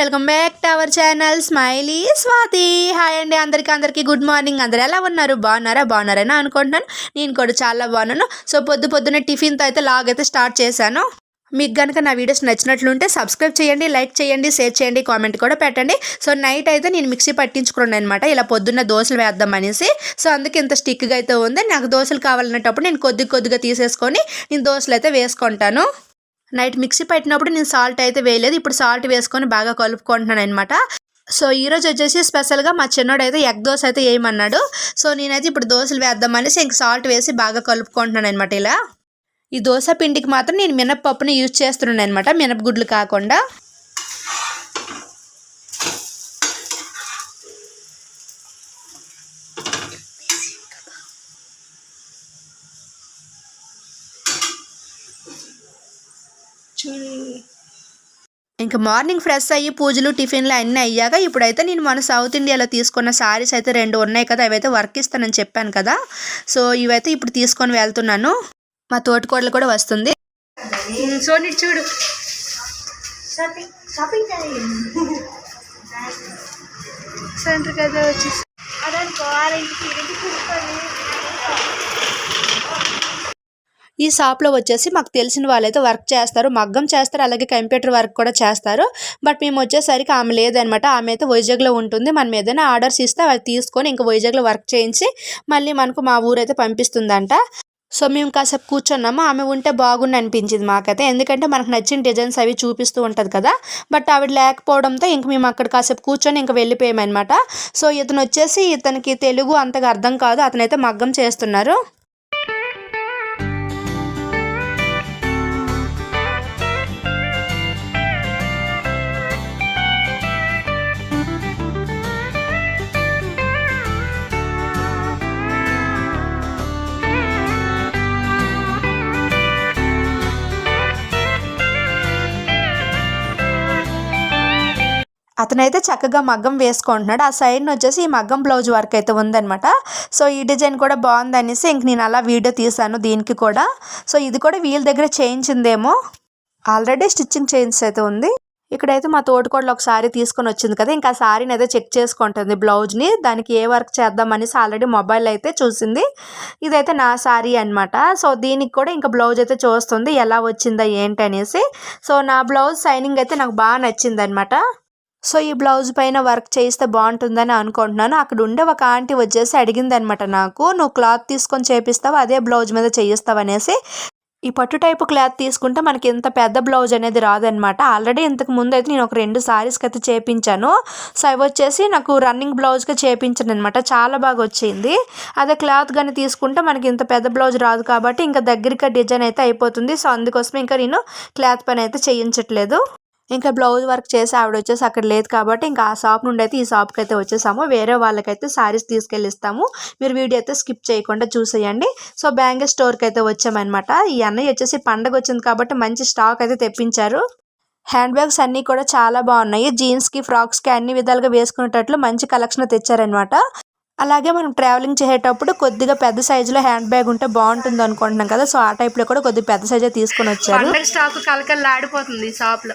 Welcome back to our channel smiley Swathi hi అండి. అందరికీ అందరికీ గుడ్ మార్నింగ్ అందరు ఎలా ఉన్నారు? బాగున్నారా? బాగున్నారని అనుకుంటున్నాను. నేను కూడా చాలా బాగున్నాను. సో పొద్దు పొద్దున్న టిఫిన్తో అయితే లాగ్ అయితే స్టార్ట్ చేశాను. మీకు కనుక నా వీడియోస్ నచ్చినట్లుంటే సబ్స్క్రైబ్ చేయండి లైక్ చేయండి షేర్ చేయండి కామెంట్ కూడా పెట్టండి. సో నైట్ అయితే నేను మిక్సీ పట్టించుకున్నాను అనమాట ఇలా పొద్దున్న దోశలు వేద్దాం అనేసి. సో అందుకే ఇంత స్టిక్గా అయితే ఉంది. నాకు దోశలు కావాలన్నప్పుడు నేను కొద్ది కొద్దిగా తీసేసుకొని నేను దోశలు అయితే వేసుకుంటాను. నైట్ మిక్సీ పెట్టినప్పుడు నేను సాల్ట్ అయితే వేయలేదు. ఇప్పుడు సాల్ట్ వేసుకొని బాగా కలుపుకుంటున్నాను అనమాట సో ఈరోజు వచ్చేసి స్పెషల్గా మా చిన్నోడు అయితే ఎగ్ దోశ అయితే వేయమన్నాడు సో నేనైతే ఇప్పుడు దోశలు వేద్దాం అనేసి ఇంక సాల్ట్ వేసి బాగా కలుపుకుంటున్నాను అనమాట ఇలా. ఈ దోశ పిండికి మాత్రం నేను మినప్పప్పుని యూజ్ చేస్తున్నాను అనమాట మినపగుడ్లు కాకుండా. ఇంకా మార్నింగ్ ఫ్రెష్ అయ్యి పూజలు టిఫిన్లు అన్నీ అయ్యాక ఇప్పుడైతే నేను మన సౌత్ ఇండియాలో తీసుకున్న శారీస్ అయితే రెండు ఉన్నాయి కదా అవైతే వర్క్ ఇస్తానని చెప్పాను కదా. సో ఇవైతే ఇప్పుడు తీసుకొని వెళ్తున్నాను. మా తోటికోడలు కూడా వస్తుంది. సోని చూడు. సెంటర్ కదా వచ్చి ఈ షాప్లో వచ్చేసి మాకు తెలిసిన వాళ్ళైతే వర్క్ చేస్తారు. మగ్గం చేస్తారు. అలాగే కంప్యూటర్ వర్క్ కూడా చేస్తారు. బట్ మేము వచ్చేసరికి ఆమె లేదనమాట. ఆమె అయితే వైజాగ్లో ఉంటుంది. మనం ఏదైనా ఆర్డర్స్ ఇస్తే అవి తీసుకొని ఇంకా వైజాగ్లో వర్క్ చేయించి మళ్ళీ మనకు మా ఊరైతే పంపిస్తుందంట. సో మేము కాసేపు కూర్చున్నాము. ఆమె ఉంటే బాగుండి అనిపించింది మాకైతే. ఎందుకంటే మనకు నచ్చిన డిజైన్స్ అవి చూపిస్తూ ఉంటుంది కదా. బట్ ఆవిడ లేకపోవడంతో ఇంక మేము అక్కడ కాసేపు కూర్చొని ఇంక వెళ్ళిపోయామన్నమాట. సో ఇతను వచ్చేసి ఇతనికి తెలుగు అంతగా అర్థం కాదు. అతనైతే మగ్గం చేస్తున్నారు. అతనైతే చక్కగా మగ్గం వేసుకుంటున్నాడు. ఆ సైడ్ వచ్చేసి ఈ మగ్గం బ్లౌజ్ వర్క్ అయితే ఉందనమాట సో ఈ డిజైన్ కూడా బాగుంది అనేసి ఇంక నేను అలా వీడియో తీసాను దీనికి కూడా. సో ఇది కూడా వీళ్ళ దగ్గర చేయించిందేమో. ఆల్రెడీ స్టిచ్చింగ్ చేయించి అయితే ఉంది. ఇక్కడైతే మా తోటికోడలు ఒక సారీ తీసుకొని వచ్చింది కదా ఇంకా సారీని అయితే చెక్ చేసుకుంటుంది బ్లౌజ్ని. దానికి ఏ వర్క్ చేద్దాం అనేసి ఆల్రెడీ మొబైల్ అయితే చూసింది. ఇదైతే నా సారీ అనమాట సో దీనికి కూడా ఇంకా బ్లౌజ్ అయితే చూస్తుంది ఎలా వచ్చిందా ఏంటి అనేసి సో నా బ్లౌజ్ సైనింగ్ అయితే నాకు బాగా నచ్చింది అనమాట సో ఈ బ్లౌజ్ పైన వర్క్ చేయిస్తే బాగుంటుందని అనుకుంటున్నాను. అక్కడ ఉండే ఒక ఆంటీ వచ్చేసి అడిగింది అనమాట నాకు నువ్వు క్లాత్ తీసుకొని చేపిస్తావు? అదే బ్లౌజ్ మీద చేయిస్తావు? అనేసి. ఈ పట్టు టైపు క్లాత్ తీసుకుంటే మనకి ఇంత పెద్ద బ్లౌజ్ అనేది రాదనమాట. ఆల్రెడీ ఇంతకు ముందు అయితే నేను ఒక రెండు సారీస్కి అయితే చేపించాను. సో అవి వచ్చేసి నాకు రన్నింగ్ బ్లౌజ్గా చేపించాను అనమాట చాలా బాగా వచ్చింది. అదే క్లాత్ కానీ తీసుకుంటే మనకి ఇంత పెద్ద బ్లౌజ్ రాదు కాబట్టి ఇంకా దగ్గరికి డిజైన్ అయితే అయిపోతుంది. సో అందుకోసం ఇంకా నేను క్లాత్ పని అయితే చేయించట్లేదు. ఇంకా బ్లౌజ్ వర్క్ చేసి ఆవిడ వచ్చేసి అక్కడ లేదు కాబట్టి ఇంకా ఆ షాప్ నుండి అయితే ఈ షాప్కి అయితే వచ్చేసాము. వేరే వాళ్ళకైతే సారీస్ తీసుకెళ్ళిస్తాము. మీరు వీడియో అయితే స్కిప్ చేయకుండా చూసేయండి. సో బ్యాంగిల్ స్టోర్కి అయితే వచ్చామన్నమాట. ఈ అన్నయ్య వచ్చేసి పండగ వచ్చింది కాబట్టి మంచి స్టాక్ అయితే తెప్పించారు. హ్యాండ్ బ్యాగ్స్ అన్నీ కూడా చాలా బాగున్నాయి. జీన్స్కి ఫ్రాక్స్కి అన్ని విధాలుగా వేసుకునేటట్లు మంచి కలెక్షన్ తెచ్చారనమాట అలాగే మనం ట్రావెలింగ్ చేసేటప్పుడు కొద్దిగా పెద్ద సైజులో హ్యాండ్ బ్యాగ్ ఉంటే బాగుంటుంది అనుకుంటున్నాం కదా. సో ఆ టైప్లో కూడా కొద్దిగా పెద్ద సైజే తీసుకొని వచ్చారు. స్టాక్ కలకల్లాడిపోతుంది ఈ షాప్లో.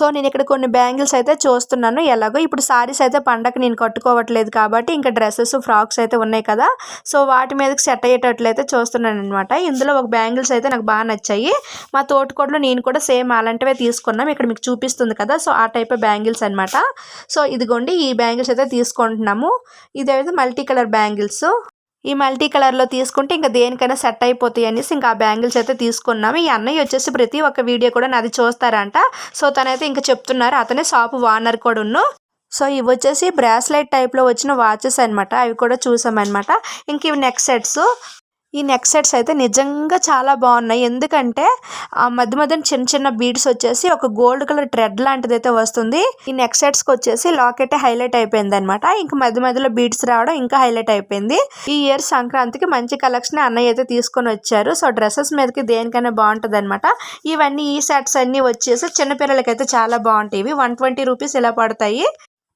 సో నేను ఇక్కడ కొన్ని బ్యాంగిల్స్ అయితే చూస్తున్నాను. ఎలాగో ఇప్పుడు సారీస్ అయితే పండగ నేను కట్టుకోవట్లేదు కాబట్టి ఇంకా డ్రెస్సెస్ ఫ్రాక్స్ అయితే ఉన్నాయి కదా. సో వాటి మీదకి సెట్ అయ్యేటట్లయితే చూస్తున్నాను అనమాట ఇందులో ఒక బ్యాంగిల్స్ అయితే నాకు బాగా నచ్చాయి. మా తోటికోడలో నేను కూడా సేమ్ అలాంటివే తీసుకున్నాం. ఇక్కడ మీకు చూపిస్తుంది కదా. సో ఆ టైప్ బ్యాంగిల్స్ అనమాట సో ఇదిగోండి ఈ బ్యాంగిల్స్ అయితే తీసుకుంటున్నాము. ఇదైతే మల్టీ కలర్ బ్యాంగిల్స్. ఈ మల్టీ కలర్లో తీసుకుంటే ఇంకా దేనికైనా సెట్ అయిపోతాయి అనేసి ఇంకా ఆ బ్యాంగిల్స్ అయితే తీసుకున్నాము. ఈ అన్నయ్య వచ్చేసి ప్రతి ఒక్క వీడియో కూడా నాది చూస్తారంట. సో తనైతే ఇంకా చెప్తున్నారు. అతనే షాప్ వానర్ కూడా ఉన్ను సో ఇవి వచ్చేసి బ్రాస్లైట్ టైప్లో వచ్చిన వాచెస్ అనమాట అవి కూడా చూసామన్నమాట. ఇంక ఇవి నెక్ సెట్స్. ఈ నెక్ సెట్స్ అయితే నిజంగా చాలా బాగున్నాయి. ఎందుకంటే ఆ మధ్య మధ్యన చిన్న చిన్న బీడ్స్ వచ్చేసి ఒక గోల్డ్ కలర్ థ్రెడ్ లాంటిది అయితే వస్తుంది. ఈ నెక్ సెట్స్కి వచ్చేసి లాకెట్ హైలైట్ అయిపోయింది అనమాట ఇంకా మధ్య మధ్యలో బీడ్స్ రావడం ఇంకా హైలైట్ అయిపోయింది. ఈ ఇయర్ సంక్రాంతికి మంచి కలెక్షన్ అన్నయ్య అయితే తీసుకొని వచ్చారు. సో డ్రెస్సెస్ మీదకి దేనికైనా బాగుంటుంది అనమాట ఇవన్నీ ఈ సెట్స్ అన్నీ వచ్చేసి చిన్నపిల్లలకైతే చాలా బాగుంటాయి. ఇవి వన్ ట్వంటీ రూపీస్ ఇలా పడతాయి.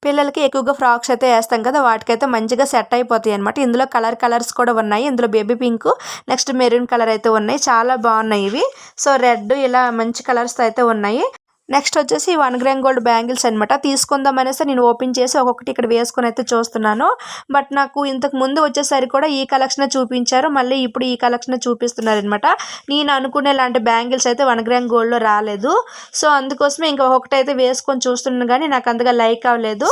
పిల్లలకి ఎక్కువగా ఫ్రాక్స్ అయితే వేస్తాం కదా వాటికైతే మంచిగా సెట్ అయిపోతాయి అనమాట ఇందులో కలర్ కలర్స్ కూడా ఉన్నాయి. ఇందులో baby pink next maroon colour అయితే ఉన్నాయి. చాలా బాగున్నాయి ఇవి. సో రెడ్ ఇలా మంచి కలర్స్ అయితే ఉన్నాయి. నెక్స్ట్ వచ్చేసి వన్ గ్రామ్ గోల్డ్ బ్యాంగిల్స్ అనమాట తీసుకుందాం అనేసి నేను ఓపెన్ చేసి ఒక్కొక్కటి ఇక్కడ వేసుకొని అయితే చూస్తున్నాను. బట్ నాకు ఇంతకు ముందు వచ్చేసరికి కూడా ఈ కలెక్షన్ చూపించారు. మళ్ళీ ఇప్పుడు ఈ కలెక్షన్ చూపిస్తున్నారు అనమాట నేను అనుకునే లాంటి బ్యాంగిల్స్ అయితే వన్ గ్రామ్ గోల్డ్లో రాలేదు. సో అందుకోసమే ఇంకా ఒకటి అయితే వేసుకొని చూస్తున్నాను కానీ నాకు అంతగా లైక్ అవ్వలేదు.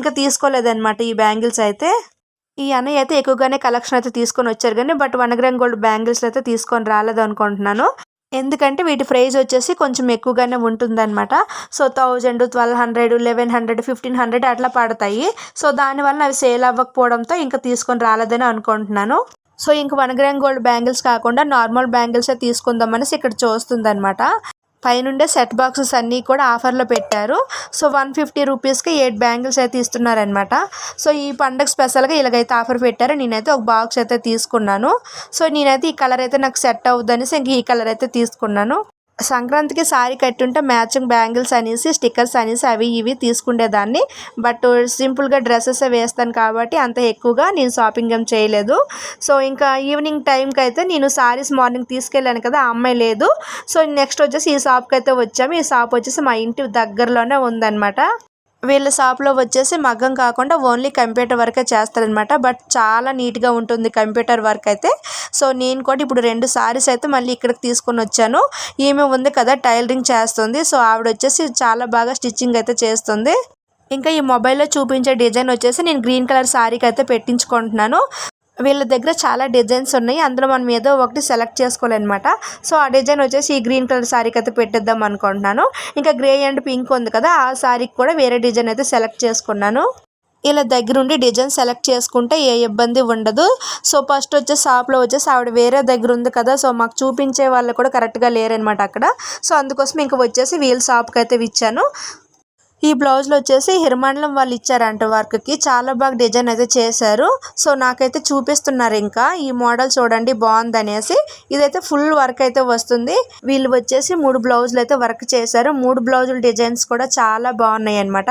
ఇంకా తీసుకోలేదన్నమాట ఈ బ్యాంగిల్స్ అయితే. ఈ అన్నయ్య అయితే ఎక్కువగానే కలెక్షన్ అయితే తీసుకొని వచ్చారు కానీ but one gram gold bangles అయితే తీసుకొని రాలేదు అనుకుంటున్నాను. ఎందుకంటే వీటి ప్రైజ్ వచ్చేసి కొంచెం ఎక్కువగానే ఉంటుందన్నమాట. So thousand twelve hundred eleven hundred fifteen hundred అట్లా పడతాయి. సో దానివల్ల అవి సేల్ అవ్వకపోవడంతో ఇంకా తీసుకొని రాలేదని అనుకుంటున్నాను. సో ఇంక వన్ గ్రామ్ గోల్డ్ బ్యాంగిల్స్ కాకుండా నార్మల్ బ్యాంగిల్సే తీసుకుందాం అనేసి ఇక్కడ చూస్తుందనమాట పైనుండే సెట్ బాక్సెస్ అన్నీ కూడా ఆఫర్లో పెట్టారు. సో వన్ ఫిఫ్టీ రూపీస్కి ఎయిట్ బ్యాంగిల్స్ అయితే ఇస్తున్నారనమాట సో ఈ పండగ స్పెషల్గా ఇలాగైతే ఆఫర్ పెట్టారు. నేనైతే ఒక బాక్స్ అయితే తీసుకున్నాను. సో నేనైతే ఈ కలర్ అయితే నాకు సెట్ అవుద్దనేసి ఇంక ఈ కలర్ అయితే తీసుకున్నాను. సంక్రాంతికి సారీ కట్టుంటే మ్యాచింగ్ బ్యాంగిల్స్ అనేసి స్టిక్కర్స్ అనేసి అవి ఇవి తీసుకునేదాన్ని బట్ సింపుల్గా డ్రెస్సెస్ వేస్తాను కాబట్టి అంత ఎక్కువగా నేను షాపింగ్ ఏం చేయలేదు. సో ఇంకా ఈవినింగ్ టైంకి అయితే నేను సారీస్ మార్నింగ్ తీసుకెళ్ళాను కదా ఆ అమ్మాయి లేదు. సో నెక్స్ట్ వచ్చేసి ఈ షాప్కి అయితే వచ్చాము. ఈ షాప్ వచ్చేసి మా ఇంటి దగ్గరలోనే ఉందన్నమాట. వీళ్ళ షాప్లో వచ్చేసి మగ్గం కాకుండా ఓన్లీ కంప్యూటర్ వర్కే చేస్తారనమాట బట్ చాలా నీట్గా ఉంటుంది కంప్యూటర్ వర్క్ అయితే. సో నేను కూడా ఇప్పుడు రెండు సారీస్ అయితే మళ్ళీ ఇక్కడికి తీసుకొని వచ్చాను. ఈమె ఉంది కదా టైలరింగ్ చేస్తుంది. సో ఆవిడ వచ్చేసి చాలా బాగా స్టిచ్చింగ్ అయితే చేస్తుంది. ఇంకా ఈ మొబైల్లో చూపించే డిజైన్ వచ్చేసి నేను గ్రీన్ కలర్ శారీకి అయితే పెట్టించుకుంటున్నాను. వీళ్ళ దగ్గర చాలా డిజైన్స్ ఉన్నాయి. అందులో మనం ఏదో ఒకటి సెలెక్ట్ చేసుకోవాలన్నమాట. సో ఆ డిజైన్ వచ్చేసి ఈ గ్రీన్ కలర్ శారీకి అయితే పెట్టేద్దాం అనుకుంటున్నాను. ఇంకా గ్రే అండ్ పింక్ ఉంది కదా ఆ శారీకి కూడా వేరే డిజైన్ అయితే సెలెక్ట్ చేసుకున్నాను. ఇలా దగ్గరుండి డిజైన్ సెలెక్ట్ చేసుకుంటే ఏ ఇబ్బంది ఉండదు. సో ఫస్ట్ వచ్చేసి షాప్లో వచ్చేసి ఆవిడ వేరే దగ్గర ఉంది కదా సో మాకు చూపించే వాళ్ళు కూడా కరెక్ట్గా లేరనమాట అక్కడ. సో అందుకోసం ఇంకా వచ్చేసి వీళ్ళ షాప్కి అయితే ఇచ్చాను. ఈ బ్లౌజ్లో వచ్చేసి హిరమండలం వాళ్ళు ఇచ్చారంట వర్క్కి. చాలా బాగా డిజైన్ అయితే చేశారు. సో నాకైతే చూపిస్తున్నారు ఇంకా. ఈ మోడల్ చూడండి బాగుంది అనేసి ఇదైతే ఫుల్ వర్క్ అయితే వస్తుంది. వీళ్ళు వచ్చేసి మూడు బ్లౌజులు అయితే వర్క్ చేశారు. మూడు బ్లౌజుల డిజైన్స్ కూడా చాలా బాగున్నాయి అనమాట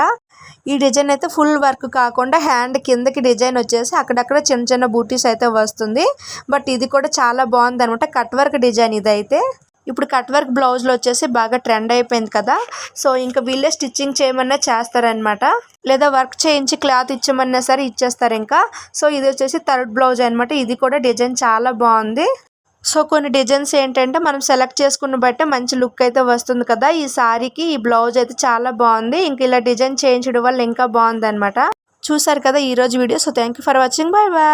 ఈ డిజైన్ అయితే ఫుల్ వర్క్ కాకుండా హ్యాండ్ కిందకి డిజైన్ వచ్చేసి అక్కడక్కడ చిన్న చిన్న బూటీస్ అయితే వస్తుంది. బట్ ఇది కూడా చాలా బాగుంది అనమాట కట్ వర్క్ డిజైన్ ఇదైతే. ఇప్పుడు కట్ వర్క్ బ్లౌజ్లు వచ్చేసి బాగా ట్రెండ్ అయిపోయింది కదా. సో ఇంకా వీళ్ళే స్టిచ్చింగ్ చేయమన్నా చేస్తారనమాట లేదా వర్క్ చేయించి క్లాత్ ఇచ్చమన్నా సరే ఇచ్చేస్తారు ఇంకా. సో ఇది వచ్చేసి థర్డ్ బ్లౌజ్ అనమాట ఇది కూడా డిజైన్ చాలా బాగుంది. సో కొన్ని డిజైన్స్ ఏంటంటే మనం సెలెక్ట్ చేసుకున్న బట్టే మంచి లుక్ అయితే వస్తుంది కదా. ఈ సారీకి ఈ బ్లౌజ్ అయితే చాలా బాగుంది. ఇంక ఇలా డిజైన్ చేయించడం వల్ల ఇంకా బాగుంది అనమాట చూసారు కదా ఈరోజు video. So thank you for watching. Bye bye